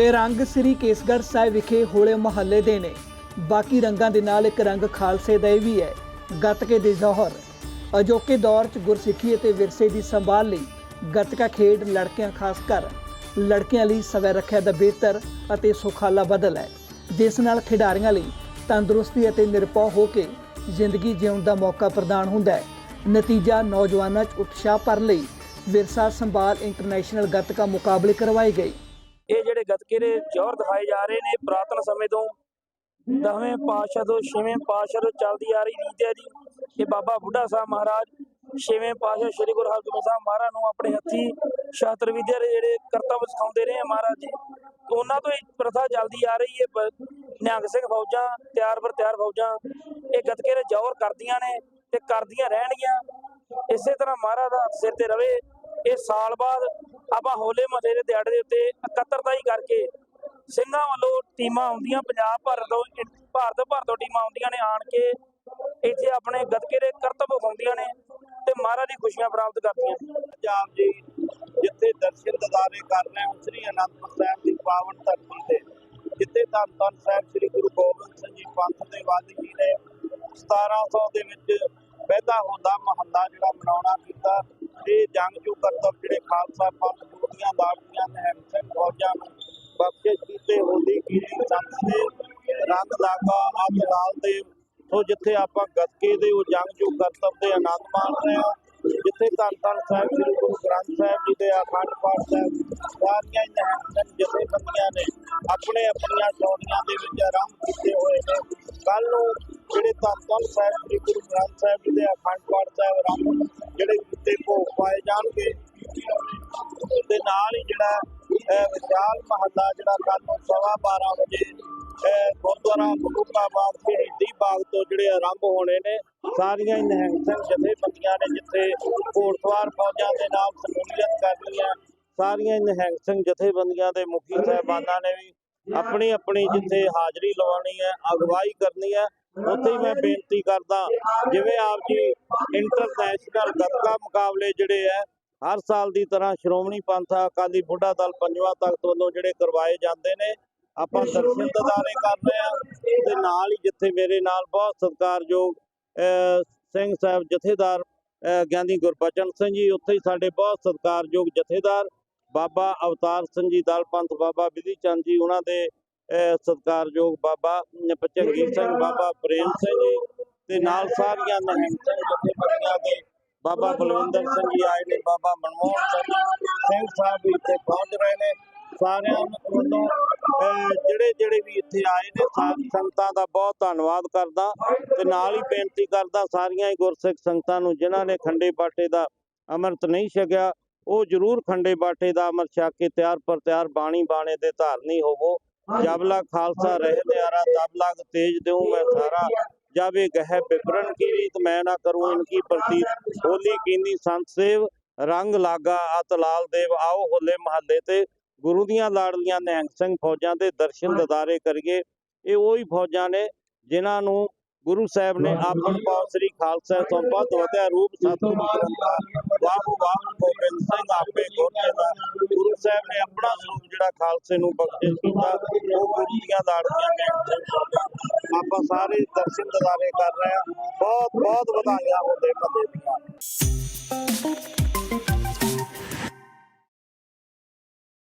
ਇਹ ਰੰਗ ਸ੍ਰੀ ਕੇਸਗੜ੍ਹ ਸਾਹਿਬ ਵਿਖੇ ਹੋਲੇ ਮਹੱਲੇ ਦੇ ਨੇ। ਬਾਕੀ ਰੰਗਾਂ ਦੇ ਨਾਲ ਇੱਕ ਰੰਗ ਖਾਲਸੇ ਦਾ ਇਹ ਵੀ ਹੈ, ਗੱਤਕੇ ਦੇ ਜ਼ੋਹਰ। ਅਜੋਕੇ ਦੌਰ 'ਚ ਗੁਰਸਿੱਖੀ ਅਤੇ ਵਿਰਸੇ ਦੀ ਸੰਭਾਲ ਲਈ ਗੱਤਕਾ ਖੇਡ ਲੜਕਿਆਂ ਖਾਸ ਕਰ। ਲੜਕਿਆਂ ਲਈ ਸਵੈ ਰੱਖਿਆ ਦਾ ਬਿਹਤਰ ਅਤੇ ਸੁਖਾਲਾ ਬਦਲ ਹੈ। ਜਿਸ ਨਾਲ ਖਿਡਾਰੀਆਂ ਲਈ ਤੰਦਰੁਸਤੀ ਅਤੇ ਨਿਰਪਉ ਹੋ ਕੇ ਜ਼ਿੰਦਗੀ ਜਿਉਣ ਦਾ ਮੌਕਾ ਪ੍ਰਦਾਨ ਹੁੰਦਾ ਹੈ। ਨਤੀਜਾ ਨੌਜਵਾਨਾਂ 'ਚ ਉਤਸ਼ਾਹ ਭਰਨ ਲਈ ਵਿਰਸਾ ਸੰਭਾਲ ਇੰਟਰਨੈਸ਼ਨਲ ਗੱਤਕਾ ਮੁਕਾਬਲੇ ਕਰਵਾਏ ਗਏ। ਇਹ ਜਿਹੜੇ ਗੱਤਕੇ ਦੇ ਜੋਹਰ ਦਿਖਾਏ ਜਾ ਰਹੇ ਨੇ, ਪ੍ਰਾਤਨ ਸਮੇਂ ਤੋਂ ਦਸਵੇਂ ਪਾਤਸ਼ਾਹ ਤੋਂ ਛੇਵੇਂ ਪਾਤਸ਼ਾਹ ਤੋਂ ਚੱਲਦੀ ਆ ਰਹੀ ਰੀਤ ਹੈ ਜੀ। ਇਹ ਬਾਬਾ ਬੁੱਢਾ ਸਾਹਿਬ ਮਹਾਰਾਜ ਛੇਵੇਂ ਪਾਤਸ਼ਾਹ ਸ੍ਰੀ ਗੁਰੂ ਹਰਗੋਬਿੰਦ ਸਾਹਿਬ ਮਹਾਰਾਜ ਨੂੰ ਆਪਣੇ ਹੱਥੀ ਸ਼ਾਸਤਰ ਵਿਦਿਆ ਦੇ ਜਿਹੜੇ ਕਰਤੱਵ ਸਿਖਾਉਂਦੇ ਰਹੇ ਮਹਾਰਾਜ ਜੀ। ਉਹਨਾਂ ਤੋਂ ਇਹ ਪ੍ਰਥਾ ਚੱਲਦੀ ਆ ਰਹੀ ਹੈ ਨਿਹੰਗ ਸਿੰਘ ਫੌਜਾਂ, ਤਿਆਰ ਬਰ ਤਿਆਰ ਫੌਜਾਂ, ਇਹ ਗੱਤਕੇ ਦੇ ਜੋਹਰ ਕਰਦੀਆਂ ਨੇ ਤੇ ਕਰਦੀਆਂ ਰਹਿਣਗੀਆਂ। ਇਸੇ ਤਰ੍ਹਾਂ ਮਹਾਰਾਜ ਦਾ ਹੱਥ ਸਿਰ ਤੇ ਰਵੇ। ਇਹ ਸਾਲ ਬਾਅਦ ਆਪਾਂ ਹੋਲੇ ਮਹੱਲੇ ਦੇ ਦਿਹਾੜੇ ਦੇ ਉੱਤੇ ਇਕੱਤਰਤਾ ਹੀ ਕਰਕੇ ਸਿੰਘਾਂ ਵੱਲੋਂ ਟੀਮਾਂ ਆਉਂਦੀਆਂ, ਪੰਜਾਬ ਭਰ ਤੋਂ ਭਾਰਤ ਭਰ ਤੋਂ ਟੀਮਾਂ ਆਉਂਦੀਆਂ ਨੇ, ਆਣ ਕੇ ਇੱਥੇ ਆਪਣੇ ਗੱਤਕੇ ਦੇ ਕਰਤੱਵ ਵਿਖਾਉਂਦੀਆਂ ਨੇ ਤੇ ਮਹਾਰਾਜ ਦੀ ਖੁਸ਼ੀਆਂ ਪ੍ਰਾਪਤ ਕਰਦੀਆਂ ਪੰਜਾਬ ਜੀ, ਜਿੱਥੇ ਦਰਸ਼ਨ ਦਿਦਾਰੇ ਕਰ ਸ੍ਰੀ ਅਨੰਦਪੁਰ ਸਾਹਿਬ ਦੀ ਪਾਵਨ ਧਰਤੀ ਤੇ, ਜਿੱਥੇ ਧੰਨ ਧੰਨ ਸਾਹਿਬ ਸ੍ਰੀ ਗੁਰੂ ਗੋਬਿੰਦ ਸਿੰਘ ਜੀ ਪੰਥ ਦੇ ਵਾਲੀ ਨੇ 1700 ਦੇ ਵਿੱਚ ਪਹਿਲਾ ਹੁੰਦਾ ਮਹੱਲਾ ਜਿਹੜਾ ਮਨਾਉਣਾ ਕੀਤਾ, ਤੇ ਜੰਗਜੂ ਕਰਤੱਵ ਜਿਹੜੇ ਖਾਲਸਾ ਪੰਥ ਗੁਰੂ ਦਾੜੀਆਂ ਨੇ ਸਿੰਘ, ਫੌਜਾਂ ਨੂੰ ਬਖਸ਼ਿਸ਼ ਕੀਤੇ ਹੋਲੀ ਕੀਤੀ ਸੰਤ ਦੇ, ਰੰਗ ਲਾਗਾ ਅੱਗ ਲਾਲ ਦੇ ਸੋ ਜਿੱਥੇ ਆਪਾਂ ਗੱਤਕੇ ਦੇ ਉਹ ਜੰਗਜੂ ਕਰਤੱਵ ਦੇ ਆਨੰਦ ਮਾਣ ਰਹੇ ਹਾਂ, ਜਿੱਥੇ ਧੰਨ ਧੰਨ ਸਾਹਿਬ ਸ੍ਰੀ ਗੁਰੂ ਗ੍ਰੰਥ ਸਾਹਿਬ ਜੀ ਦੇ ਅਖੰਡ ਪਾਠ ਸਾਹਿਬ ਸਾਰੀਆਂ ਹੀ ਨਿਹੰਗ ਜਥੇਬੰਦੀਆਂ ਨੇ ਆਪਣੇ ਆਪਣੀਆਂ ਚੌੜੀਆਂ ਦੇ ਵਿੱਚ ਆਰੰਭ ਕੀਤੇ ਹੋਏ ਨੇ। ਕੱਲ ਨੂੰ ਜਿਹੜੇ ਧੰਨ ਧੰਨ ਸਾਹਿਬ ਸ੍ਰੀ ਗੁਰੂ ਗ੍ਰੰਥ ਸਾਹਿਬ ਜੀ ਦੇ ਅਖੰਡ ਪਾਠ ਸਾਹਿਬ ਆਰੰਭ ਜਿਹੜੇ ਉੱਤੇ ਭੋਗ ਪਾਏ ਜਾਣਗੇ ਦੇ ਨਾਲ ਹੀ ਜਿਹੜਾ ਵਿਸ਼ਾਲ ਮਹੱਲਾ ਜਿਹੜਾ ਕੱਲ ਨੂੰ ਸਵਾ 12 ਵਜੇ ਗੁਰਦੁਆਰਾ ਬਲੂਕਾਬਾਦ ਸ਼ਹੀਦੀ ਬਾਗ ਤੋਂ ਜਿਹੜੇ ਆਰੰਭ ਹੋਣੇ ਨੇ, ਸਾਰੀਆਂ ਹੀ ਨਿਹੰਗ ਸਿੰਘ ਜਥੇਬੰਦੀਆਂ ਨੇ ਜਿੱਥੇ ਘੋੜਸਵਾਰ ਫੌਜਾਂ ਦੇ ਨਾਲ ਸਮੂਲੀਅਤ ਕਰਨੀ ਹੈ ਸਾਰੀਆਂ ਨਿਹੰਗ ਸਿੰਘ ਜਥੇਬੰਦੀਆਂ ਦੇ ਮੁਖੀ ਸਾਹਿਬਾਨਾਂ ਨੇ ਵੀ ਆਪਣੀ ਆਪਣੀ ਜਿੱਥੇ ਹਾਜ਼ਰੀ ਲਵਾਉਣੀ ਹੈ, ਅਗਵਾਈ ਕਰਨੀ ਹੈ, ਉੱਥੇ ਹੀ ਮੈਂ ਬੇਨਤੀ ਕਰਦਾ, ਜਿਵੇਂ ਆਪ ਜੀ ਇੰਟਰਨੈਸ਼ਨਲ ਗੱਤਕਾ ਮੁਕਾਬਲੇ ਜਿਹੜੇ ਹੈ ਹਰ ਸਾਲ ਦੀ ਤਰ੍ਹਾਂ ਸ਼੍ਰੋਮਣੀ ਪੰਥ ਅਕਾਲੀ ਬੁੱਢਾ ਦਲ ਪੰਜਵਾਂ ਤਖਤ ਵੱਲੋਂ ਜਿਹੜੇ ਕਰਵਾਏ ਜਾਂਦੇ ਨੇ ਆਪਾਂ ਦਰਸ਼ਨ ਦਿਦਾਰੇ ਕਰ ਰਹੇ ਹਾਂ ਤੇ ਨਾਲ ਹੀ ਜਿੱਥੇ ਮੇਰੇ ਨਾਲ ਬਹੁਤ ਸਤਿਕਾਰਯੋਗ ਸਿੰਘ ਸਾਹਿਬ ਜਥੇਦਾਰ ਗਿਆਨੀ ਗੁਰਬਚਨ ਸਿੰਘ ਜੀ ਉੱਥੇ ਹੀ ਸਾਡੇ ਬਹੁਤ ਸਤਿਕਾਰਯੋਗ ਜਥੇਦਾਰ ਬਾਬਾ ਅਵਤਾਰ ਸਿੰਘ ਜੀ ਦਲ ਪੰਥ ਬਾਬਾ ਵਿਧੀ ਚੰਦ ਜੀ ਉਹਨਾਂ ਦੇ ਸਤਿਕਾਰਯੋਗ ਬਾਬਾ ਪਚੰਗੀ ਸਿੰਘ ਬਾਬਾ ਪ੍ਰੇਮ ਸਿੰਘ ਜੀ ਤੇ ਨਾਲ ਸਾਰੀਆਂ ਨਿਹੰਗ ਸਿੰਘ ਜਥੇਬੰਦੀਆਂ ਦੇ ਬਾਬਾ ਬਲਵਿੰਦਰ ਸਿੰਘ ਜੀ ਆਏ ਨੇ ਬਾਬਾ ਮਨਮੋਹਨ ਸਿੰਘ ਸਾਹਿਬ ਵੀ ਇੱਥੇ ਪਹੁੰਚ ਰਹੇ ਨੇ। ਸਾਰਿਆਂ ਵੱਲੋਂ ਜਿਹੜੇ ਜਿਹੜੇ ਵੀ ਇੱਥੇ ਆਏ ਨੇ ਸਾਧ ਸੰਗਤਾਂ ਦਾ ਬਹੁਤ ਧੰਨਵਾਦ ਕਰਦਾ। ਤੇ ਨਾਲ ਹੀ ਬੇਨਤੀ ਕਰਦਾ ਸਾਰੀਆਂ ਹੀ ਗੁਰਸਿੱਖ ਸੰਗਤਾਂ ਨੂੰ ਜਿਨ੍ਹਾਂ ਨੇ ਖੰਡੇ ਬਾਟੇ ਦਾ ਅੰਮ੍ਰਿਤ ਨਹੀਂ ਛਕਿਆ ਉਹ ਜ਼ਰੂਰ ਖੰਡੇ ਬਾਟੇ ਦਾ ਅੰਮ੍ਰਿਤ ਛਕ ਕੇ ਤਿਆਰ ਪਰ ਤਿਆਰ ਬਾਣੀ ਬਾਣੇ ਦੇ ਧਾਰਨੀ ਹੋਵੋ। ਜਬ ਲਾ ਖਾਲਸਾ ਰਹਿ ਤਿਆਰਾ ਤਬ ਲਗ ਤੇਜ ਦੇਉ ਮੈਂ ਸਾਰਾ। ਜਬ ਇਹ ਗਹਿ ਬਿਪਰਨ ਕੀ ਰੀਤ, ਮੈਂ ਨਾ ਕਰੂੰ ਇਨਕੀ ਪ੍ਰਤੀਤ। ਹੋਲੀ ਕੀਨੀ ਸੰਤ ਸੇਵ, ਰੰਗ ਲਾਗਾ ਅਤ ਲਾਲ ਦੇਵ, ਆਓ ਹੋਲੇ ਮਹੱਲੇ ਤੇ। ਗੁਰੂ ਦੀਆਂ ਲਾੜਲੀਆਂ, ਨਿਹੰਗ ਸਿੰਘ ਫੌਜਾਂ ਦੇ ਦਰਸ਼ਨ ਦਿਦਾਰੇ ਕਰੀਏ। ਇਹ ਉਹੀ ਫੌਜਾਂ ਨੇ ਜਿਨ੍ਹਾਂ ਨੂੰ ਗੁਰੂ ਸਾਹਿਬ ਨੇ ਆਪਨ ਪਾਉ ਸ੍ਰੀ ਖਾਲਸਾ ਵੱਧ ਵਧਿਆ ਰੂਪ ਸਤਿਗੁਰੂ ਵਾਹ ਵਾਹ ਗੋਬਿੰਦ ਸਿੰਘ ਆਪੇ ਗੋਤੇ ਦਾ। ਗੁਰੂ ਸਾਹਿਬ ਨੇ ਆਪਣਾ ਸਰੂਪ ਜਿਹੜਾ ਖਾਲਸੇ ਨੂੰ ਬਖਸ਼ਿਸ਼ ਕੀਤਾ ਉਹ ਗੁਰੂ ਦੀਆਂ ਸਿੰਘ ਫੌਜਾਂ ਆਪਾਂ ਸਾਰੇ ਦਰਸ਼ਨ ਦਿਦਾਰੇ ਕਰ ਰਹੇ ਹਾਂ। ਬਹੁਤ ਬਹੁਤ ਵਧਾਈਆਂ ਹੋਵੇ ਮੱਲੇ ਦੀਆਂ।